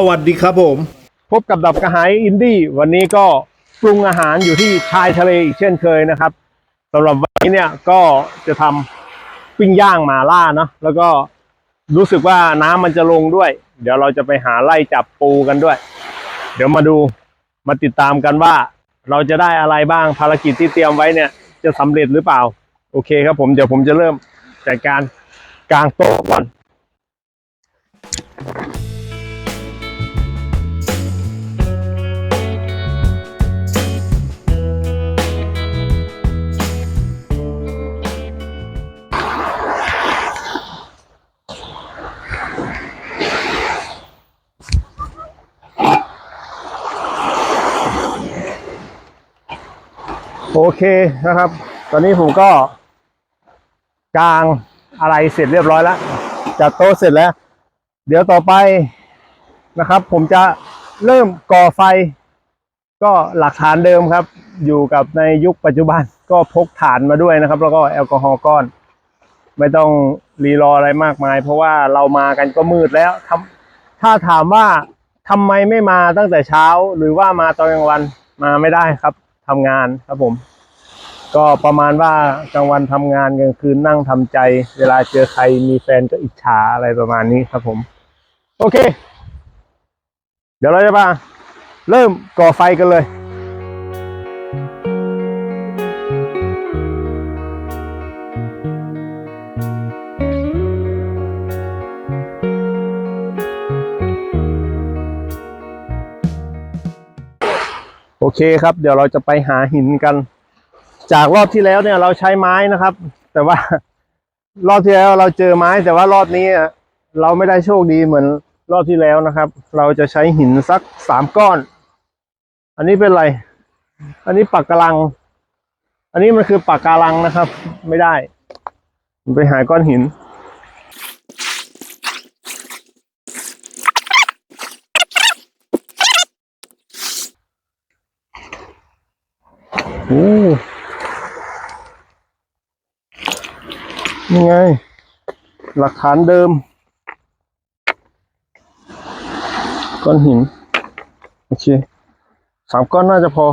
สวัสดีครับผม พบกับดับกระหายอินดี้วันนี้ก็ปรุงอาหารอยู่ที่ชายทะเลอีกเช่นเคยนะครับสำหรับวันนี้เนี่ยก็จะทำปิ้งย่างหมาล่าเนาะแล้วก็รู้สึกว่าน้ำมันจะลงด้วย เดี๋ยวเราจะไปหาไล่จับปูกันด้วย เดี๋ยวมาดูมาติดตามกันว่า เราจะได้อะไรบ้างภารกิจที่เตรียมไว้เนี่ยจะสำเร็จหรือเปล่า โอเคครับผมเดี๋ยวผมจะเริ่มจัดการกลางโต๊ะก่อน โอเคนะครับ ตอนนี้ผมก็กางอะไรเสร็จเรียบร้อยแล้วจัดโต๊ะเสร็จแล้ว เดี๋ยวต่อไปนะครับ ผมจะเริ่มก่อไฟ ก็หลักฐานเดิมครับ อยู่กับในยุคปัจจุบันก็พกถ่านมาด้วยนะครับ แล้วก็แอลกอฮอล์ก้อน ไม่ต้องรีรออะไรมากมาย เพราะว่าเรามากันก็มืดแล้วทำถ้าถามว่าทำไมไม่มาตั้งแต่เช้า หรือว่ามาตอนกลางวันมาไม่ได้ครับ ทำงานครับผม ก็ประมาณว่ากลางวันทำงานกลางคืนนั่งทำใจ เวลาเจอใครมีแฟนก็อิจฉาอะไรประมาณนี้ครับผม โอเค เดี๋ยวเราจะมาเริ่มก่อไฟกันเลย เคครับ เดี๋ยวเราจะไปหาหินกัน จากรอบที่แล้วเนี่ยเราใช้ไม้นะครับ แต่ว่ารอบที่แล้วเราเจอไม้ แต่ว่ารอบนี้เราไม่ได้โชคดีเหมือนรอบที่แล้วนะครับ เราจะใช้หินสักสามก้อน อันนี้เป็นอะไร อันนี้ปักกะลัง อันนี้มันคือปักกาลังนะครับ ไม่ได้ ไปหาก้อนหิน โอ้นี่ไง หลักฐานเดิม ก้อนหิน โอเคสามก้อนน่าจะพอ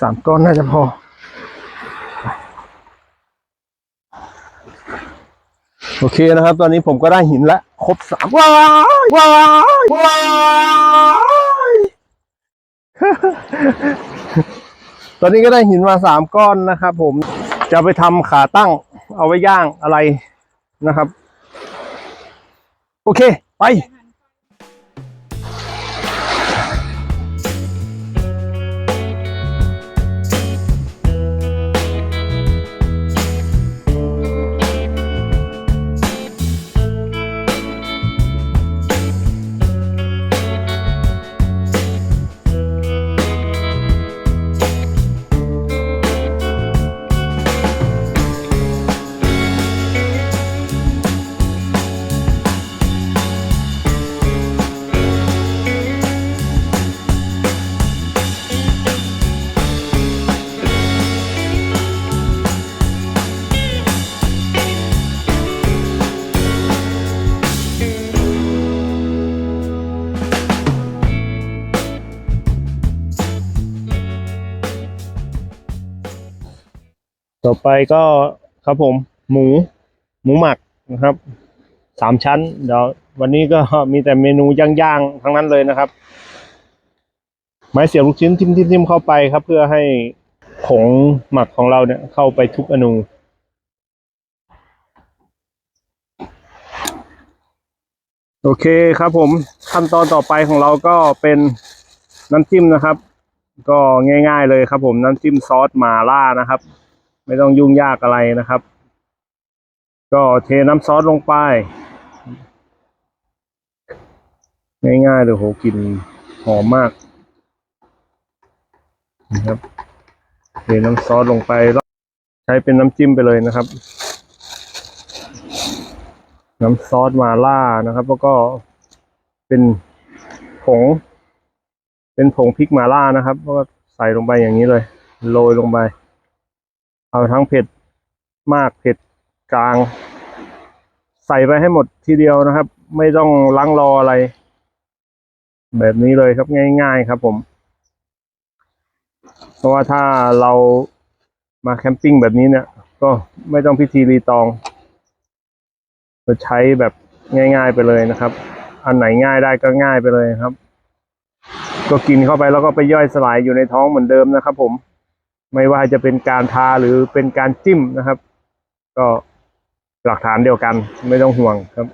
สามก้อนน่าจะพอ โอเคนะครับ ตอนนี้ผมก็ได้หินแล้วครบสามว้ายว้ายว้าย ตอนนี้ก็ได้หินมาสามก้อนนะครับผมจะไปทำขาตั้ง เอาไว้ย่างอะไรนะครับ โอเค ไป ต่อไปก็ครับผมหมู หมูหมักนะครับสามชั้น เดี๋ยววันนี้ก็มีแต่เมนูย่างๆทั้งนั้นเลยนะครับ ไม้เสียบลูกชิ้นทิ่มๆเข้าไปครับ เพื่อให้ผงหมักของเราเนี่ยเข้าไปทุกอนูโอเคครับผมขั้นตอนต่อไปของเราก็เป็นน้ำจิ้มนะครับ ก็ง่าย ๆ เลยครับผมน้ำจิ้มซอสมาล่านะครับ ไม่ต้องยุ่งยากอะไรนะครับ ก็เทน้ำซอสลงไป ง่ายๆเลยโหกลิ่นหอมมากนะครับเทน้ำซอสลงไปใช้เป็นน้ำจิ้มไปเลยนะครับ น้ำซอสมาล่านะครับ แล้วก็เป็นผง เป็นผงพริกมาล่านะครับ แล้วก็ใส่ลงไปอย่างนี้เลย โรยลงไป เอาทั้งเผ็ดมากเผ็ดกลาง ใส่ไปให้หมดทีเดียวนะครับ ไม่ต้องล้างรออะไร แบบนี้เลยครับง่าย ๆครับผม เพราะว่าถ้าเรามาแคมปิ้งแบบนี้เนี่ย ก็ไม่ต้องพิธีรีตองจะใช้แบบง่าย ๆไปเลยนะครับ อันไหนง่ายได้ก็ง่ายไปเลยครับ ก็กินเข้าไปแล้วก็ไปย่อยสลายอยู่ในท้องเหมือนเดิมนะครับผม ไม่ว่าจะเป็นการทาหรือเป็นการจิ้มนะครับ ก็หลักฐานเดียวกัน ไม่ต้องห่วงครับ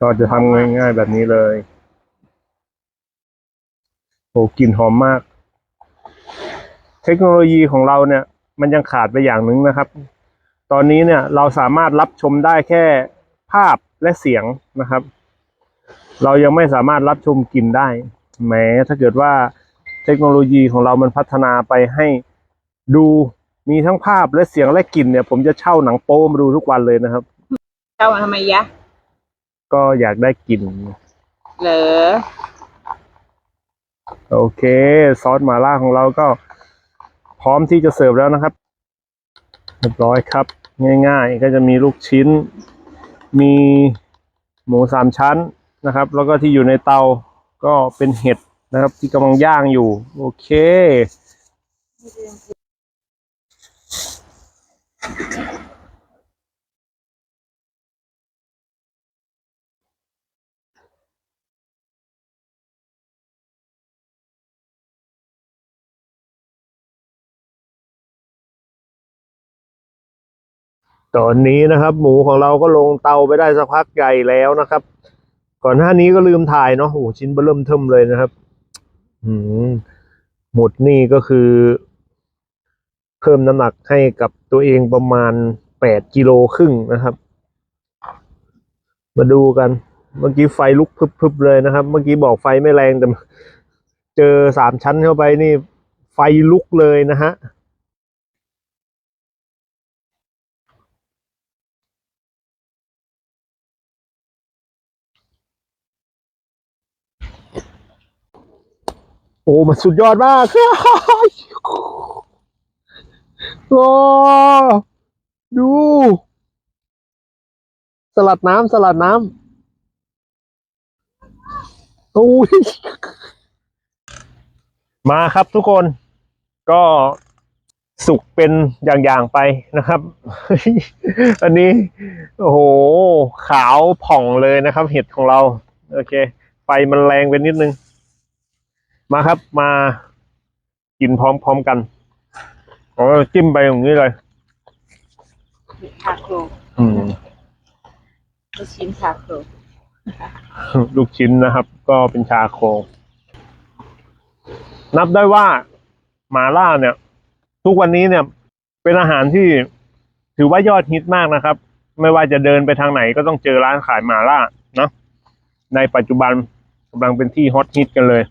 ก็จะทำง่ายๆแบบนี้เลยโอ้กลิ่นหอมมาก เทคโนโลยีของเราเนี่ย มันยังขาดไปอย่างหนึ่งนะครับ ตอนนี้เนี่ยเราสามารถรับชมได้แค่ภาพและเสียงนะครับ เรายังไม่สามารถรับชมกลิ่นได้แม้ถ้าเกิดว่า เทคโนโลยีของเรามันพัฒนาไปให้ดูมีทั้งภาพและเสียงและกลิ่นเนี่ย ผมจะเช่าหนังโป๊มาดูทุกวันเลยนะครับเจ้ามาทำไมยะ ก็อยากได้กลิ่นเหรอโอเค ซอสหม่าล่าของเราก็พร้อมที่จะเสิร์ฟแล้วนะครับเรียบร้อยครับ ง่ายๆ ก็จะมีลูกชิ้น มีหมูสามชั้นนะครับ แล้วก็ที่อยู่ในเตาก็เป็นเห็ด นะครับ ที่กำลังย่างอยู่ โอเคตอนนี้นะครับ หมูของเราก็ลงเตาไปได้สักพักใหญ่แล้วนะครับ ก่อนหน้านี้ก็ลืมถ่ายเนาะโอ้ชิ้นเริ่มเทิมเลยนะครับ หมดนี่ก็คือ เพิ่มน้ำหนักให้กับตัวเองประมาณแปดกิโลครึ่งนะครับ มาดูกัน เมื่อกี้ไฟลุกพึบๆเลยนะครับ เมื่อกี้บอกไฟไม่แรงแต่เจอสามชั้นเข้าไปนี่ ไฟลุกเลยนะฮะ โอ้มันสุดยอดมากโอ้ดู สลัดน้ำสลัดน้ำโอ้ยมาครับทุกคนก็สุกเป็นอย่างๆไปนะครับ อันนี้ โอ้โห ขาวผ่องเลยนะครับ เห็ดของเรา โอเค ไฟมันแรงไปนิดนึง มาครับมากินพร้อมๆกันอ๋อจิ้มไปอย่างนี้เลยชาโครอืมลูกชิ้นชาโครลูกชิ้นนะครับ ก็เป็นชาโคนับได้ว่าหมาล่าเนี่ย ทุกวันนี้เนี่ย เป็นอาหารที่ถือว่ายอดฮิตมากนะครับ ไม่ว่าจะเดินไปทางไหนก็ต้องเจอร้านขายหมาล่าเนอะในปัจจุบันกำลังเป็นที่ฮอตฮิตกันเลย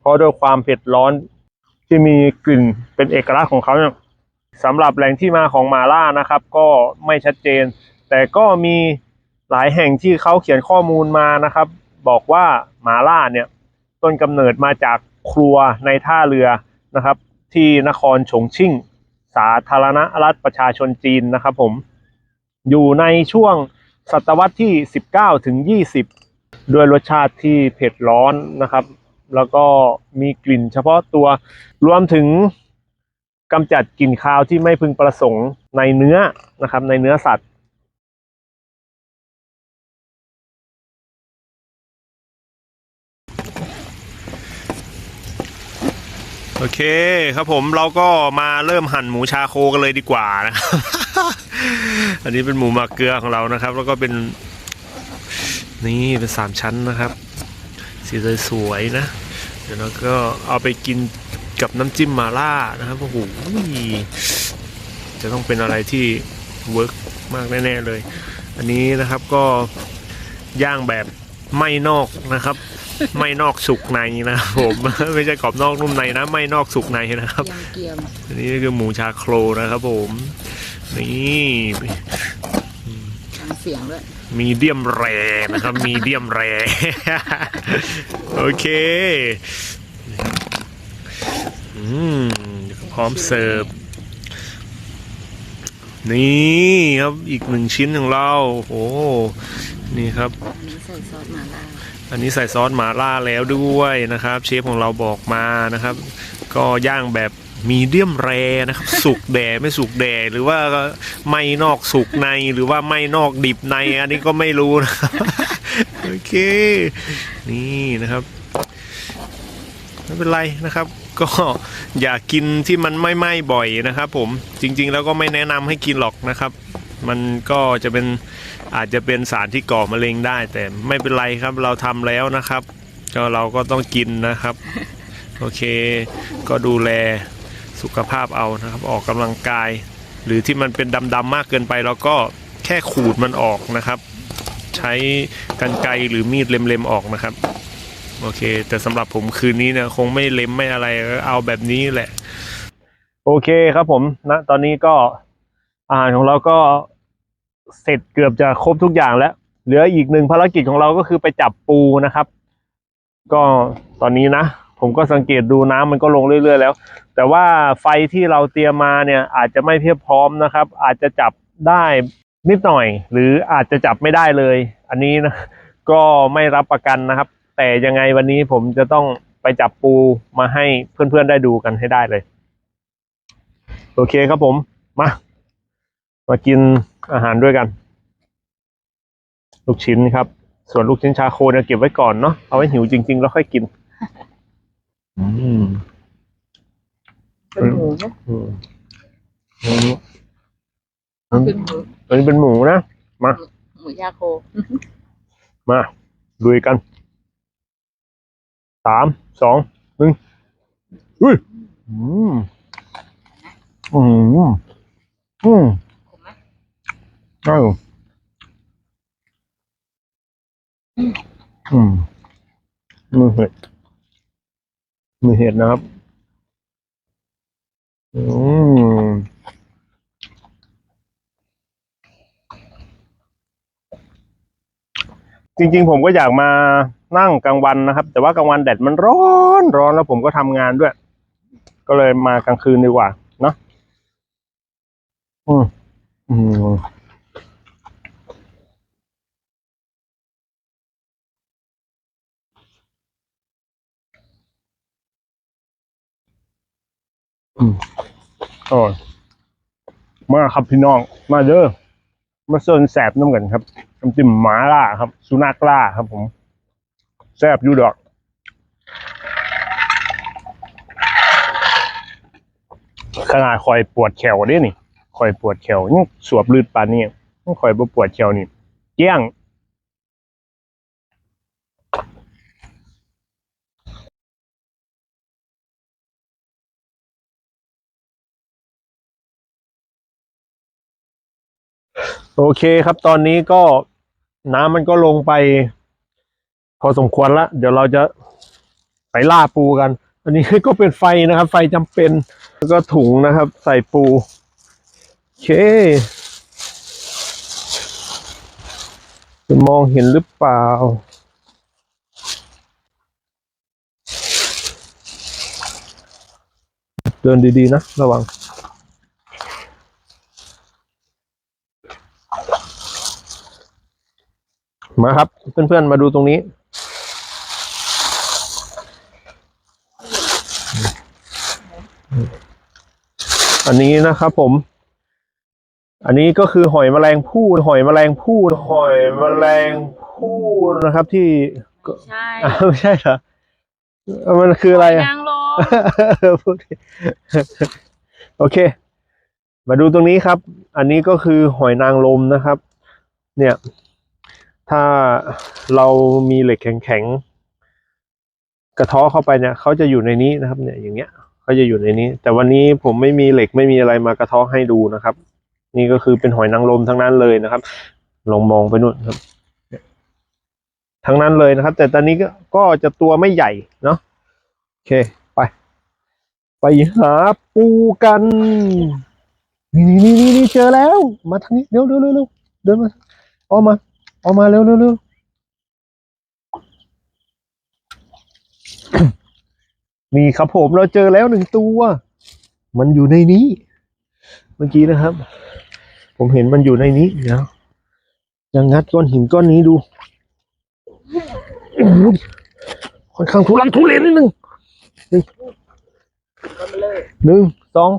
เพราะด้วยความเผ็ดร้อนที่มีกลิ่นเป็นเอกลักษณ์ของเขาเนี่ยสำหรับแหล่งที่มาของหมาล่านะครับ ก็ไม่ชัดเจน แต่ก็มีหลายแห่งที่เขาเขียนข้อมูลมานะครับ บอกว่าหมาล่าเนี่ยต้นกำเนิดมาจากครัวในท่าเรือนะครับ ที่นครฉงชิ่ง สาธารณรัฐประชาชนจีนนะครับผมอยู่ในช่วงศตวรรษที่ 19ถึง20 ด้วยรสชาติที่เผ็ดร้อนนะครับ แล้วก็มีกลิ่นเฉพาะตัวรวมถึงกำจัดกลิ่นคาวที่ไม่พึงประสงค์ในเนื้อนะครับ ในเนื้อสัตว์ โอเคครับผมเราก็มาเริ่มหั่นหมูชาโคกันเลยดีกว่านะ อันนี้เป็นหมูหมักเกลือของเรานะครับ แล้วก็เป็นนี่เป็นสามชั้นนะครับ สีสวยๆนะ เดี๋ยวเราก็เอาไปกินกับน้ำจิ้มมาล่านะครับโอ้โหจะต้องเป็นอะไรที่เวิร์กมากแน่ๆเลย อันนี้นะครับก็ย่างแบบไม่นอกนะครับ ไม่นอกสุกในนะครับผมไม่ใช่กรอบนอกนุ่มในนะ ไม่นอกสุกในนะครับอันนี้คือหมูชาโครนะครับผมนี่ฟังเสียงด้วย มีเดียมแรนะครับ มีเดียมแร โอเคอืมพร้อมเสิร์ฟ นี่ครับอีกหนึ่งชิ้นของเรา โอ้โหนี่ครับอันนี้ใส่ซอสหม่าล่าอันนี้ใส่ซอสหมาล่าแล้วด้วยนะครับ เชฟของเราบอกมานะครับ ก็ย่างแบบ มีเดียมแรนะครับ สุกแด่ไม่สุกแด่หรือว่าไม่นอกสุกในหรือว่าไม่นอกดิบใน อันนี้ก็ไม่รู้นะครับโอเค นี่นะครับไม่เป็นไรนะครับ ก็อย่ากินที่มันไม่ไหม้บ่อยนะครับ ผมจริง ๆ แล้วก็ไม่แนะนำให้กินหรอกนะครับ มันก็จะเป็นอาจจะเป็นสารที่ก่อมะเร็งได้ แต่ไม่เป็นไรครับเราทำแล้วนะครับ ก็เราก็ต้องกินนะครับ โอเค ก็ดูแล สุขภาพเอานะครับ ออกกำลังกาย หรือที่มันเป็นดำๆมากเกินไปเราก็แค่ขูดมันออกนะครับ ใช้กรรไกหรือมีดเล็มๆออกนะครับโอเค แต่สำหรับผมคืนนี้เนี่ยคงไม่เล็มไม่อะไรเอาแบบนี้แหละ โอเคครับผมนะตอนนี้ก็อาหารของเราก็เสร็จเกือบจะครบทุกอย่างแล้ว เหลืออีกหนึ่งภารกิจของเราก็คือไปจับปูนะครับ ก็ตอนนี้นะ ผมก็สังเกตดูน้ำมันก็ลงเรื่อย ๆ แล้ว แต่ว่าไฟที่เราเตรียมมาเนี่ยอาจจะไม่เพียบพร้อมนะครับ อาจจะจับได้นิดหน่อย หรืออาจจะจับไม่ได้เลย อันนี้นะก็ไม่รับประกันนะครับ แต่ยังไงวันนี้ผมจะต้องไปจับปูมาให้เพื่อนๆได้ดูกันให้ได้เลย โอเคครับผมมามากินอาหารด้วยกัน ลูกชิ้นครับ ส่วนลูกชิ้นชาโคเนี่ยเก็บไว้ก่อนเนาะเอาไว้หิวจริง ๆ แล้วค่อยกิน อืมเป็นหมูนะอืมอืมอืมเป็นหมูอันนี้เป็นหมูนะ หมูยาโคมาลุยกันสามสองหนึ่งอุ้ยอืมอืมอืมขมไหมเอ้าอืมมือเห็ด มือเห็ดนะครับ อืมจริงๆ ผมก็อยากมานั่งกลางวันนะครับ แต่ว่ากลางวันแดดมันร้อนร้อนแล้วผมก็ทำงานด้วย ก็เลยมากลางคืนดีกว่า เนาะอืมอืม อืมอ๋อมาครับพี่น้อง มาเด้อมาเซินแสบน้ำกันครับน้ำจิ้มหมาล่าครับ สุนัขล่าครับ ผมแซ่บอยู่ดอกขนาดคอยปวดแขวเด้นี่คอยปวดแขวยังสวบลืดปานนี้ยังคอยบ่ปวดแขวนี่เกี้ยง โอเคครับตอนนี้ก็น้ำมันก็ลงไป พอสมควรละเดี๋ยวเราจะไปล่าปูกัน อันนี้ก็เป็นไฟนะครับ ไฟจำเป็น แล้วก็ถุงนะครับ ใส่ปู โอเค จะมองเห็นหรือเปล่า เดินดีๆนะระวัง มาครับ เพื่อนๆมาดูตรงนี้ อันนี้นะครับผม อันนี้ก็คือหอยแมลงภู่หอยแมลงภู่หอยแมลงภู่นะครับ ที่ใช่อ้าวไม่ใช่เหรอเอ้ามันคืออะไรอะนางรมพูดผิดโอเค มาดูตรงนี้ครับ อันนี้ก็คือหอยนางรมนะครับ เนี่ย ถ้าเรามีเหล็กแข็งๆกระท้อเข้าไปเนี่ยเขาจะอยู่ในนี้นะครับ เนี่ยอย่างเงี้ยเขาจะอยู่ในนี้ แต่วันนี้ผมไม่มีเหล็กไม่มีอะไรมากระท้อให้ดูนะครับ นี่ก็คือเป็นหอยนางรมทั้งนั้นเลยนะครับ ลองมองไปนู่นครับ ทั้งนั้นเลยนะครับ แต่ตอนนี้ก็ก็จะตัวไม่ใหญ่เนาะโอเคไป ไปหาปูกันนี่นี่นี่นี่เจอแล้ว มาทางนี้เร็วเร็วเร็วเร็วเดินมาออมา ออกมาเร็วเร็วเร็วนี่ครับผมเราเจอแล้วหนึ่งตัว มันอยู่ในนี้ เมื่อกี้นะครับ ผมเห็นมันอยู่ในนี้เดี๋ยวยังงัดก้อนหินก้อนนี้ดู ค่อนข้างทุลักทุเลนิดนึงหนึ่งหนึ่งสอง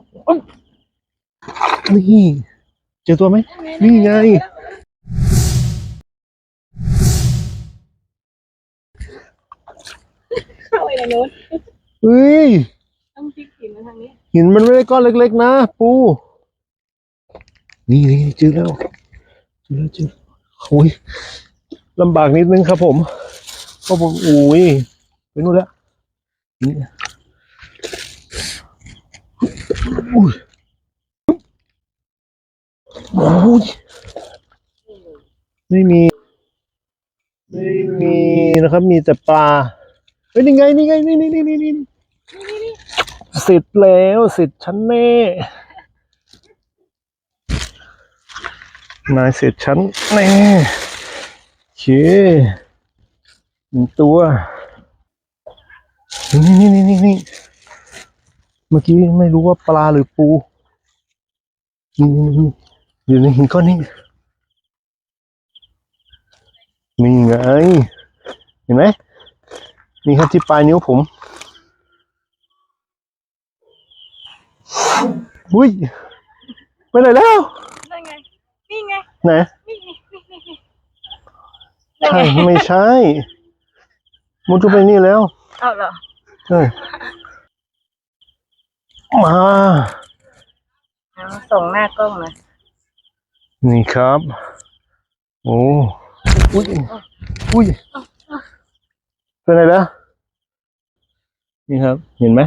นี่ เจอตัวไหมนี่ไง เข้าไปในนู้นเฮ้ย ต้องพลิกหินมาทางนี้หินมันไม่ได้ก้อนเล็ก ๆ นะ ปู นี่นี่เจอแล้วเจอแล้วเจอโอ้ยลำบากนิดนึงครับผมเพราะผมโอ้ยไปนู่นแล้วนี่อุ้ยโอ้ยไม่มี ไม่มีนะครับ มีแต่ปลา เฮ้ยนี่ไงนี่ไงนี่นี่นี่นี่นี่เสร็จแล้วเสร็จชั้นแน่นายเสร็จชั้นแน่โอเคหนึ่งตัวนี่นี่นี่นี่นี่เมื่อกี้ไม่รู้ว่าปลาหรือปูนี่นี่อยู่ในหินก้อนนี้นี่ไงเห็นไหม นี่ครับที่ปลายนิ้วผมอุ้ยไปไหนแล้วนั่นไงนี่ไงไหนนี่ไงนี่นี่นี่ใช่ไม่ใช่มุดเข้าไปนี่แล้วเอาเหรอใช่มาเอาส่งหน้ากล้องหน่อยนี่ครับ โอ้อุ้ยอุ้ย ไปไหนแล้วนี่ครับ เห็นไหม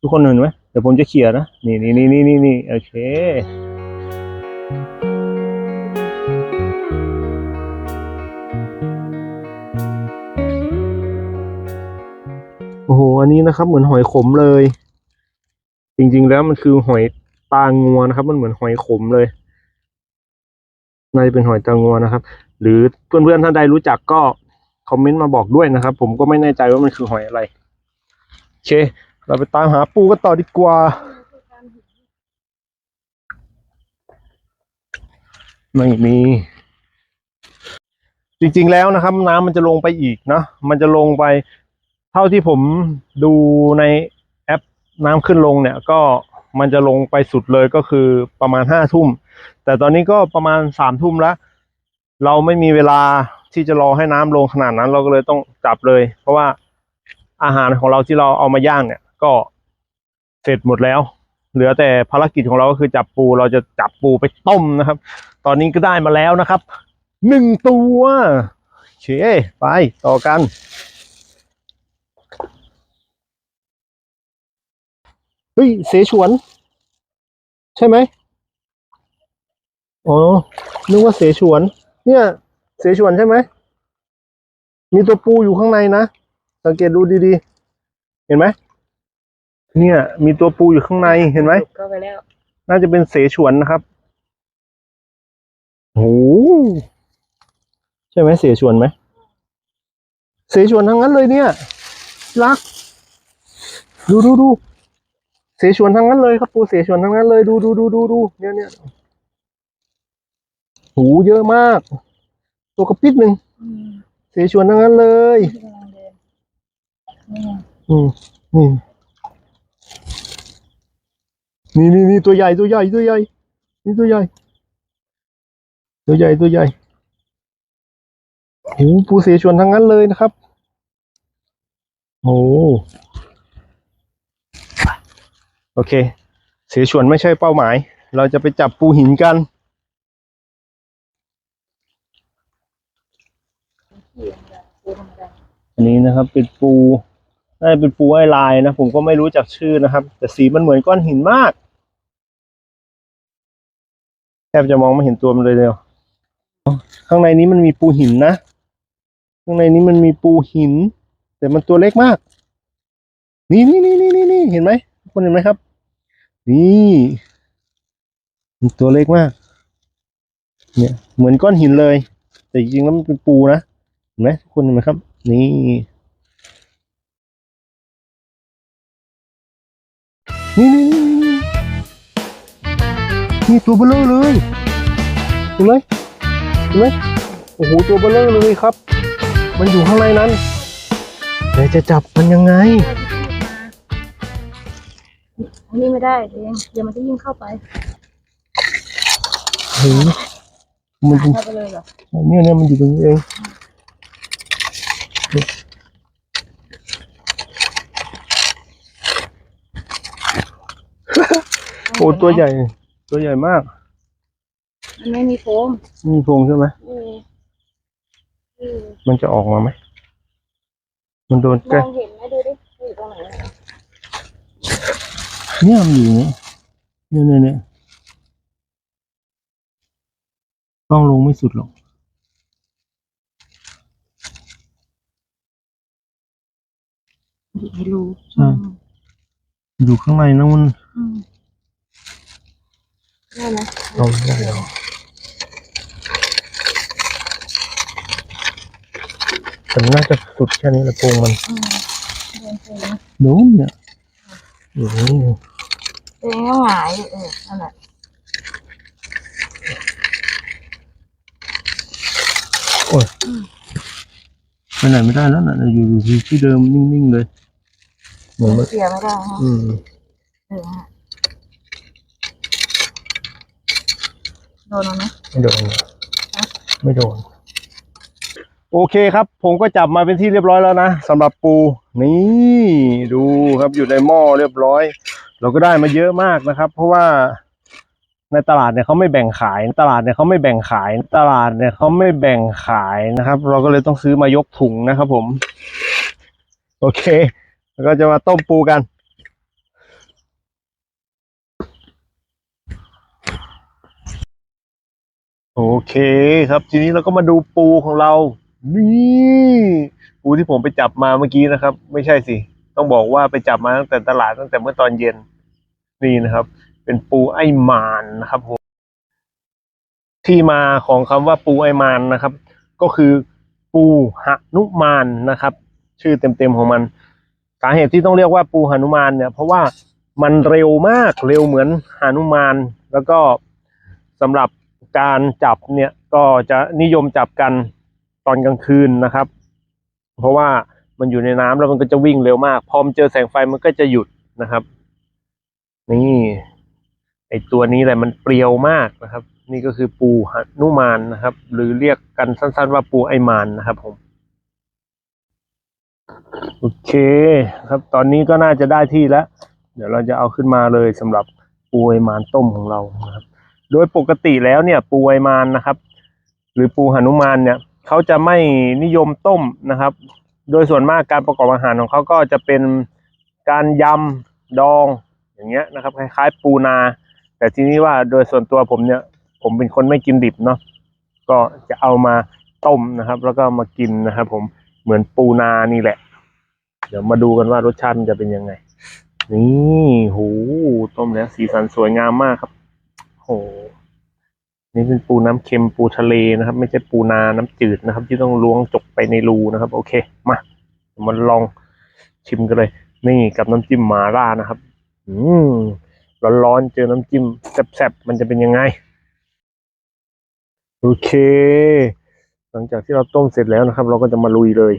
ทุกคนเห็นไหมเดี๋ยวผมจะเขี่ยนะนี่นี่นี่นี่นี่นี่โอเคโอ้โห อันนี้นะครับ เหมือนหอยขมเลย จริงๆแล้วมันคือหอยตางัวนะครับ มันเหมือนหอยขมเลยน่าจะเป็นหอยตางัวนะครับ หรือเพื่อนๆท่านใดรู้จักก็ คอมเมนต์มาบอกด้วยนะครับ ผมก็ไม่แน่ใจว่ามันคือหอยอะไร โอเค เราไปตามหาปูกันต่อดีกว่า ไม่มี จริงๆแล้วนะครับ น้ำมันจะลงไปอีกนะ มันจะลงไป เท่าที่ผมดูในแอปน้ำขึ้นลงเนี่ย ก็มันจะลงไปสุดเลยก็คือประมาณห้าทุ่ม แต่ตอนนี้ก็ประมาณสามทุ่มแล้ว เราไม่มีเวลา ที่จะรอให้น้ำลงขนาดนั้น เราก็เลยต้องจับเลย เพราะว่าอาหารของเราที่เราเอามาย่างเนี่ย ก็เสร็จหมดแล้ว เหลือแต่ภารกิจของเราก็คือจับปูเราจะจับปูไปต้มนะครับ ตอนนี้ก็ได้มาแล้วนะครับหนึ่งตัวโอเคไปต่อกันเฮ้ยเสฉวน ใช่ไหมอ๋อนึกว่าเสฉวน เนี่ย เสฉวนใช่ไหม มีตัวปูอยู่ข้างในนะ สังเกตดูดีๆ เห็นไหม เนี่ย มีตัวปูอยู่ข้างใน เห็นไหม เข้าไปแล้ว น่าจะเป็นเสฉวนนะครับโอ้โหใช่ไหมเสฉวนไหม เสฉวนทั้งนั้นเลยเนี่ย รัก ดูดูดูเสฉวนทั้งนั้นเลยครับปูเสฉวนทั้งนั้นเลย ดูดูดูดูดูเนี่ยเนี่ยหูเยอะมาก ตัวกระปิดหนึ่งอืมเสฉวนทั้งนั้นเลยที่กำลังเดินนี่ไงอืมนี่นี่นี่นี่ตัวใหญ่ตัวใหญ่ตัวใหญ่นี่ตัวใหญ่ ตัวใหญ่ตัวใหญ่โอ้ปูเสฉวนทั้งนั้นเลยนะครับโอ้โอเค เสฉวนไม่ใช่เป้าหมาย เราจะไปจับปูหินกัน ที่ธรรมดาปูธรรมดา อันนี้นะครับเป็นปูน่าจะเป็นปูไอลายนะ ผมก็ไม่รู้จักชื่อนะครับ แต่สีมันเหมือนก้อนหินมากแทบจะมองไม่เห็นตัวมันเลยเดียวข้างในนี้มันมีปูหินนะ ข้างในนี้มันมีปูหิน แต่มันตัวเล็กมาก นี่นี่นี่นี่นี่นเห็นไหมทุกคนเห็นไหมครับ นี่มันตัวเล็กมาก เนี่ย เหมือนก้อนหินเลย แต่จริงๆแล้วมันเป็นปูนะ เห็นไหมทุกคนเห็นไหมครับ นี่ นี่นี่นี่นี่นี่ตัวเบลอเลยเห็นไหมเห็นไหมโอ้โหตัวเบลเลอร์เลยครับ มันอยู่ข้างในนั้นแต่จะจับมันยังไงอันนี้ไม่ได้เองเดี๋ยวมันจะยิ่งเข้าไปเห็นไหมมันเป็นเข้าไปเลยเหรอเนี่ยเนี่ยมันอยู่ตรงนี้เอง โอ้ตัวใหญ่ ตัวใหญ่มาก มันไม่มีโฟมมีโพรงใช่ไหมเออเออมันจะออกมาไหม มันโดนมแกล้องงเห็นไหมดูดิอยู่ตรงไหนอะเนี่ยมันอยู่อย่างนี้เนี่ยเนี่ยเนี่ยต้องลงไม่สุดหรอก อยู่ในรูใช่ อยู่ข้างในนะมันอืมได้ไหมเอาไม่ได้หรอกแต่น่าจะสุดแค่นี้แหละโพรงมันอืมเดินไปนะโน้นเนี่ยอยู่นี่เองก็หงายอยู่เออนั่นแหละโอ้ยไปไหนไม่ได้แล้วน่ะอยู่อยู่ที่เดิมนิ่งๆเลย เหมือนมันเสียไม่ได้ฮะอืมเออฮะโดนเอาไหมไม่โดนไม่โดน โอเคครับ ผมก็จับมาเป็นที่เรียบร้อยแล้วนะสำหรับปู นี่ดูครับอยู่ในหม้อเรียบร้อย เราก็ได้มาเยอะมากนะครับ เพราะว่าในตลาดเนี่ยเขาไม่แบ่งขาย ตลาดเนี่ยเขาไม่แบ่งขาย ตลาดเนี่ยเขาไม่แบ่งขายนะครับ เราก็เลยต้องซื้อมายกถุงนะครับผม โอเค แล้วก็จะมาต้มปูกัน โอเคครับทีนี้เราก็มาดูปูของเรา นี่ปูที่ผมไปจับมาเมื่อกี้นะครับ ไม่ใช่สิ ต้องบอกว่าไปจับมาตั้งแต่ตลาดตั้งแต่เมื่อตอนเย็นนี่นะครับ เป็นปูไอหมานนะครับผมที่มาของคำว่าปูไอหมานนะครับ ก็คือปูหนุมานนะครับ ชื่อเต็มๆของมันาเหตุที่ต้องเรียกว่าปูหนุมานเนี่ย เพราะว่ามันเร็วมากเร็วเหมือนหนุมาน แล้วก็สำหรับการจับเนี่ยก็จะนิยมจับกันตอนกลางคืนนะครับ เพราะว่ามันอยู่ในน้ำแล้วมันก็จะวิ่งเร็วมากพอมเจอแสงไฟมันก็จะหยุดนะครับ นี่ไอตัวนี้แหละมันเปรียวมากนะครับ นี่ก็คือปูหนุมานนะครับ หรือเรียกกันสั้นๆว่าปูไอมานนะครับผม โอเคครับตอนนี้ก็น่าจะได้ที่แล้ว เดี๋ยวเราจะเอาขึ้นมาเลยสำหรับปูไอมานต้มของเรานะครับ โดยปกติแล้วเนี่ยปูไอมานนะครับ หรือปูหนุมานเนี่ยเขาจะไม่นิยมต้มนะครับ โดยส่วนมากการประกอบอาหารของเขาก็จะเป็นการยำดองอย่างเงี้ยนะครับ คล้ายๆ ปูนา แต่ทีนี้ว่าโดยส่วนตัวผมเนี่ย ผมเป็นคนไม่กินดิบเนาะก็จะเอามาต้มนะครับ แล้วก็มากินนะครับ ผม เหมือนปูนานี่แหละ เดี๋ยวมาดูกันว่ารสชาติมันจะเป็นยังไง นี่โหต้มแล้วสีสันสวยงามมากครับโหนี่เป็นปูน้ำเค็มปูทะเลนะครับ ไม่ใช่ปูนาน้ำจืดนะครับ ที่ต้องล้วงจกไปในรูนะครับ โอเค มามาลองชิมกันเลย นี่กับน้ำจิ้มมาล่านะครับ อืมร้อนๆเจอน้ำจิ้มแซ่บๆมันจะเป็นยังไง โอเค หลังจากที่เราต้มเสร็จแล้วนะครับ เราก็จะมาลุยเลย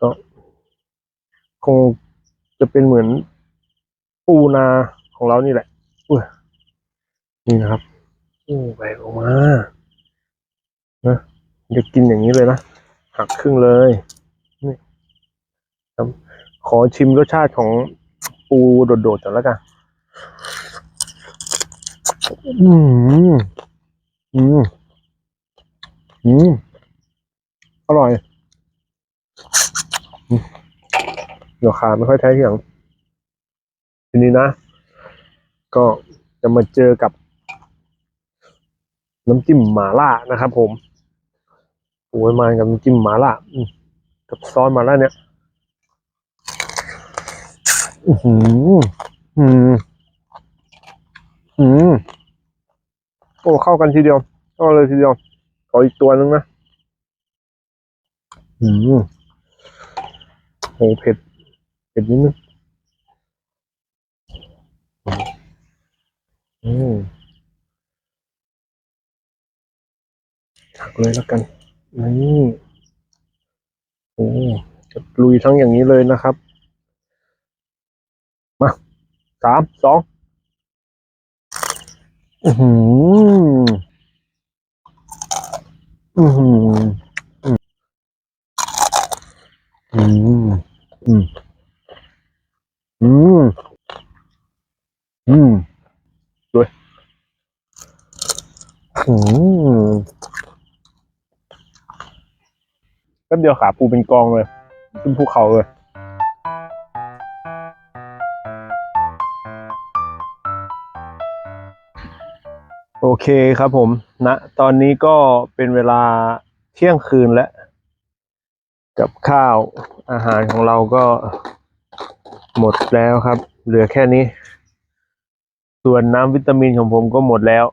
ก็ คงจะเป็นเหมือนปูนาของเรานี่แหละอุ้ยนี่นะครับโอ้แบกออกมานะจะกินอย่างนี้เลยนะหักครึ่งเลยนี่ครับขอชิมรสชาติของปูโดดๆก่อนแล้วกันอืมอืมอืม อร่อย เดี๋ยวขาไม่ค่อยแท้ที่หลังทีนี้นะ ก็จะมาเจอกับ น้ำจิ้มหมาล่านะครับผมโอ้ยมากับน้ำจิ้มหมาล่ากับซอสหมาล่าเนี่ยอือหืออืมอืมโอ้เข้ากันทีเดียวเข้าเลยทีเดียวขออีกตัวนึงนะ อืมโอ้เผ็ด เผ็ดนิดนึงอืมเลยแล้วกัน นี่โอ้จะลุยทั้งอย่างนี้เลยนะครับ มาสามสองอือหืออือหือ อืม อืม อืม อืมด้วยอืมแป๊บ เดียวขาปูเป็นกองเลยขึ้นภูเขาเลยโอเคครับผมณนะตอนนี้ก็เป็นเวลาเที่ยงคืนแล้ว กับข้าวอาหารของเราก็หมดแล้วครับ เหลือแค่นี้ ส่วนน้ำวิตามินของผมก็หมดแล้ว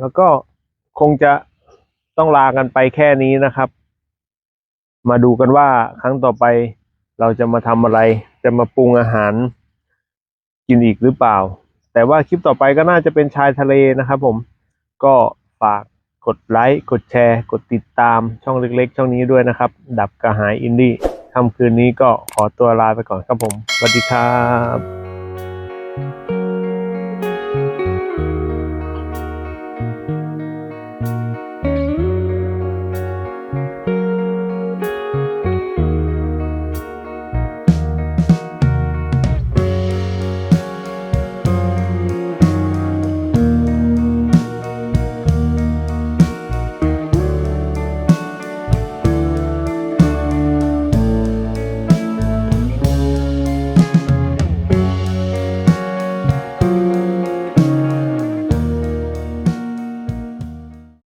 แล้วก็คงจะต้องลากันไปแค่นี้นะครับ มาดูกันว่าครั้งต่อไปเราจะมาทำอะไร จะมาปรุงอาหาร กินอีกหรือเปล่า แต่ว่าคลิปต่อไปก็น่าจะเป็นชายทะเลนะครับผมก็ฝากกดไลค์ กดแชร์ กดติดตามช่องเล็กๆ ช่องนี้ด้วยนะครับ ดับกระหายอินดี้ค่ำคืนนี้ก็ขอตัวลาไปก่อนครับผมสวัสดีครับ